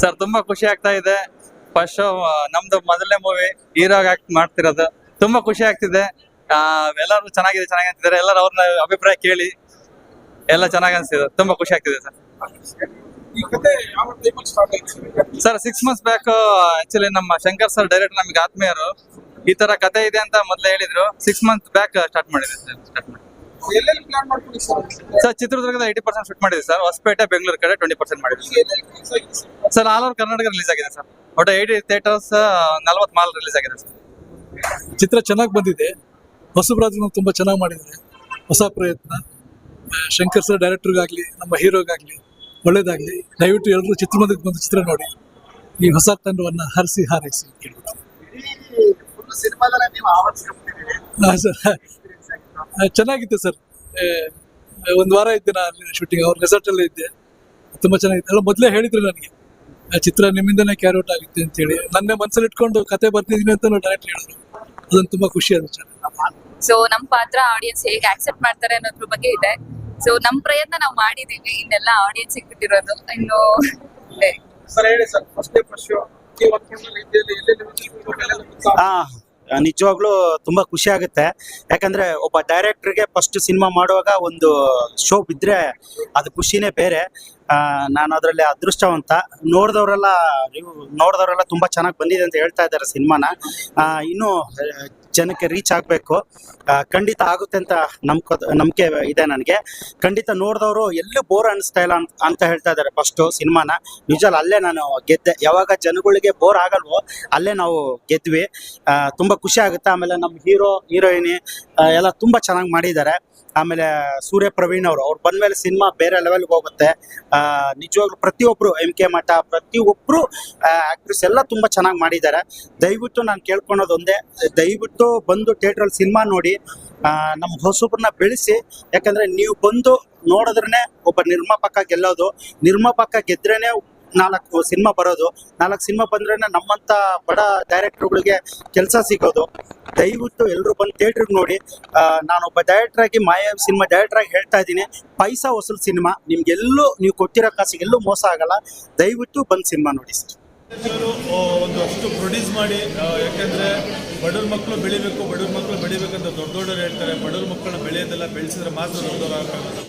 Sir, ತುಂಬಾ ಖುಷಿ ಆಗ್ತಾ ಇದೆ. ಫಸ್ಟ್ ಶೋ ನಮ್ದು ಮೊದಲನೇ ಮೂವಿ, ಹೀರೋ ಆಕ್ಟ್ ಮಾಡ್ತಿರೋದು. ತುಂಬಾ ಖುಷಿ ಆಗ್ತಿದೆ. ಎಲ್ಲರೂ ಚೆನ್ನಾಗಿದೆ ಚೆನ್ನಾಗಿ ಅಂತಿದ್ದಾರೆ. ಎಲ್ಲರೂ ಅವ್ರನ್ನ ಅಭಿಪ್ರಾಯ ಕೇಳಿ ಎಲ್ಲ ಚೆನ್ನಾಗಿ ಅನ್ಸಿದೆ ತುಂಬಾ ಖುಷಿ ಆಗ್ತಿದೆ sir. Sir six months back actually ನಮ್ಮ ಶಂಕರ್ ಸರ್ ಡೈರೆಕ್ಟ್ ನಮ್ಗೆ ಆತ್ಮೀಯರು ಈ ತರ ಕತೆ ಇದೆ ಅಂತ ಮೊದಲೇ ಹೇಳಿದ್ರು. ಸಿಕ್ಸ್ ಮಂತ್ ಬ್ಯಾಕ್ ಸ್ಟಾರ್ಟ್ ಮಾಡಿದೆ ಸರ್ ಸ್ಟಾರ್ಟ್ ಮಾಡಿ ಸರ್ ಸರ್ ಚಿತ್ರದುರ್ಗದ ಏಯ್ಟಿ ಪರ್ಸೆಂಟ್ ಶೂಟ್ ಮಾಡಿದೆ ಸರ್. ಹೊಸಪೇಟೆ ಬೆಂಗಳೂರು ಕಡೆ ಟ್ವೆಂಟಿ ಪರ್ಸೆಂಟ್ ಮಾಡಿದೆ ಎಲ್ಲೆಲ್ಲಿ release ಆಗಿದೆ sir? Sir all over Karnataka release ಆಗಿದೆ ಸರ್. ಒಟ್ಟು ಏಯ್ಟಿ ಥಿಯೇಟರ್ಸ್ ನಲ್ವತ್ತು ಮಾಲ್ ರಿಲೀಸ್ ಆಗಿದೆ ಸರ್. ಚಿತ್ರ ಚೆನ್ನಾಗಿ ಬಂದಿದೆ. ಹೊಸಬ್ರಾದ್ರೂ ತುಂಬಾ ಚೆನ್ನಾಗಿ ಮಾಡಿದ್ದಾರೆ. ಹೊಸ ಪ್ರಯತ್ನ. ಶಂಕರ್ ಸರ್ ಡೈರೆಕ್ಟರ್ಗಾಗ್ಲಿ ನಮ್ಮ ಹೀರೋಗಾಗ್ಲಿ ಒಳ್ಳೇದಾಗಲಿ. ದಯವಿಟ್ಟು ಎಲ್ಲರೂ ಚಿತ್ರಮಂದಿರಕ್ಕೆ ಬಂದು ಚಿತ್ರ ನೋಡಿ. ಈ ಹೊಸ ತಂಡವನ್ನು ಹರಿಸಿ ಹಾರೈಸಿ ಕೇಳಿ ಕೇಳ್ಬೋದು ಚೆನ್ನಾಗಿತ್ತು ಸರ್. ಒಂದು ವಾರ ಇದ್ದೆ ನಾನು ಶೂಟಿಂಗ್ ಅವ್ರ ರೆಸಾರ್ಟ್ ಅಲ್ಲಿ ಇದ್ದೆ. ತುಂಬಾ ಚೆನ್ನಾಗಿತ್ತು. ಅಲ್ಲ ಮೊದಲೇ ಹೇಳಿದ್ರು ನನಗೆ ಆ ಚಿತ್ರ ನಿಮ್ಮಿಂದನೇ ಕ್ಯಾರಿ ಆಗುತ್ತೆ ಅಂತೇಳಿ. ನನ್ನೇ ಮನಸ್ಸಲ್ಲಿ ಇಟ್ಕೊಂಡು ಕತೆ ಬರ್ತಿದ್ದೀನಿ ಅಂತ ಡೈರೆಕ್ಟ್ ಹೇಳಿದ್ರು. ಅದೊಂದು ತುಂಬಾ ಖುಷಿ ಆಗುತ್ತೆ ಸರ್. ಸೊ ನಮ್ಮ ಪಾತ್ರ ಆಡಿಯನ್ಸ್ ಹೇಗೆ ಆಕ್ಸೆಪ್ಟ್ ಮಾಡ್ತಾರೆ ಅನ್ನೋದ್ರ ಬಗ್ಗೆ ಇದೆ. ಸೊ ನಮ್ಮ ಪ್ರಯತ್ನ ನಾವು ಮಾಡಿದೀವಿ. ಇನ್ನೆಲ್ಲ ಆಡಿಯನ್ಸ್ ಬಿಟ್ಟಿರೋದು ಇನ್ನು. ಸರ್ ಹೇಳಿ sir first day first show ನಿಜವಾಗ್ಲೂ ತುಂಬಾ ಖುಷಿ ಆಗುತ್ತೆ. ಯಾಕಂದ್ರೆ ಒಬ್ಬ ಡೈರೆಕ್ಟರ್ಗೆ ಫಸ್ಟ್ ಸಿನಿಮಾ ಮಾಡುವಾಗ ಒಂದು ಶೋ ಬಿದ್ರೆ ಅದು ಖುಷಿನೇ ಬೇರೆ. ನಾನು ಅದರಲ್ಲಿ ಅದೃಷ್ಟವಂತ. ನೋಡಿದವರೆಲ್ಲ ನೋಡಿದವರೆಲ್ಲ ತುಂಬಾ ಚೆನ್ನಾಗಿ ಬಂದಿದೆ ಅಂತ ಹೇಳ್ತಾ ಇದ್ದಾರೆ ಸಿನಿಮಾನ. ಇನ್ನೂ ಜನಕ್ಕೆ ರೀಚ್ ಆಗಬೇಕು. ಖಂಡಿತ ಆಗುತ್ತೆ ಅಂತ ನಂಬ್ಕೊ ನಂಬಿಕೆ ಇದೆ ನನಗೆ. ಖಂಡಿತ ನೋಡಿದವರು ಎಲ್ಲೂ ಬೋರ್ ಅನಿಸ್ತಾ ಇಲ್ಲ ಅಂತ- ಹೇಳ್ತಾ ಇದ್ದಾರೆ ಫಸ್ಟು ಸಿನಿಮಾನ. ನಿಜವಲ್ಲ ಅಲ್ಲೇ ನಾನು ಗೆದ್ದೆ. ಯಾವಾಗ ಜನಗಳಿಗೆ ಬೋರ್ ಆಗಲ್ವೋ, ಅಲ್ಲೇ ನಾವು ಗೆದ್ವಿ. ತುಂಬಾ ಖುಷಿ ಆಗುತ್ತೆ. ಆಮೇಲೆ ನಮ್ಮ ಹೀರೋ ಹೀರೋಯಿನಿ ಎಲ್ಲ ತುಂಬ ಚೆನ್ನಾಗಿ ಮಾಡಿದ್ದಾರೆ. ಆಮೇಲೆ ಸೂರ್ಯ ಪ್ರವೀಣ್ ಅವರು, ಅವ್ರು ಬಂದ್ಮೇಲೆ ಸಿನಿಮಾ ಬೇರೆ ಲೆವೆಲ್ಗೆ ಹೋಗುತ್ತೆ. ನಿಜವಾಗ್ಲೂ ಪ್ರತಿಯೊಬ್ರು ಎಂ ಕೆ ಮಠ, ಪ್ರತಿಯೊಬ್ರು ಆಕ್ಟ್ರೆಸ್ ಎಲ್ಲ ತುಂಬಾ ಚೆನ್ನಾಗಿ ಮಾಡಿದ್ದಾರೆ. ದಯವಿಟ್ಟು ನಾನು ಕೇಳ್ಕೊಳೋದು ಒಂದೇ, ದಯವಿಟ್ಟು ಬಂದು ಥಿಯೇಟ್ರಲ್ಲಿ ಸಿನಿಮಾ ನೋಡಿ ನಮ್ಮ ಹೊಸಬ್ರನ್ನ ಬೆಳೆಸಿ. ಯಾಕಂದ್ರೆ ನೀವು ಬಂದು ನೋಡಿದ್ರೇನೆ ಒಬ್ಬ ನಿರ್ಮಾಪಕ ಗೆಲ್ಲೋದು. ನಿರ್ಮಾಪಕ ಗೆದ್ರೇನೆ ನಾಲ್ಕು ಸಿನಿಮಾ ಬರೋದು. ನಾಲ್ಕು ಸಿನಿಮಾ ಬಂದ್ರೆ ನಮ್ಮಂತ ಬಡ ಡೈರೆಕ್ಟರ್ಗಳಿಗೆ ಕೆಲಸ ಸಿಗೋದು. ದಯವಿಟ್ಟು ಎಲ್ಲರೂ ಬಂದು ಥಿಯೇಟ್ರಿಗೆ ನೋಡಿ. ನಾನೊಬ್ಬ ಡೈರೆಕ್ಟರ್ ಆಗಿ ಮಾಯ ಸಿನಿಮಾ ಡೈರೆಕ್ಟರ್ ಹೇಳ್ತಾ ಇದ್ದೀನಿ. ಪೈಸಾ ವಸೂಲ್ ಸಿನಿಮಾ. ನಿಮ್ಗೆಲ್ಲೂ ನೀವು ಕೊಟ್ಟಿರೋ ಕಾಸಿಗೆ ಎಲ್ಲೂ ಮೋಸ ಆಗಲ್ಲ. ದಯವಿಟ್ಟು ಬಂದು ಸಿನಿಮಾ ನೋಡಿ ಒಂದಷ್ಟು ಪ್ರೊಡ್ಯೂಸ್ ಮಾಡಿ ಯಾಕೆಂದರೆ ಬಡವ್ರ ಮಕ್ಕಳು ಬೆಳಿಬೇಕು, ಬಡವ್ರ ಮಕ್ಕಳು ಬೆಳಿಬೇಕಂತ ದೊಡ್ಡ ದೊಡ್ಡವರು ಹೇಳ್ತಾರೆ. ಬಡವ್ರ ಮಕ್ಕಳನ್ನ ಬೆಳೆಯೋದೆಲ್ಲ ಬೆಳೆಸಿದ್ರೆ ಮಾತ್ರ ದೊಡ್ಡವರು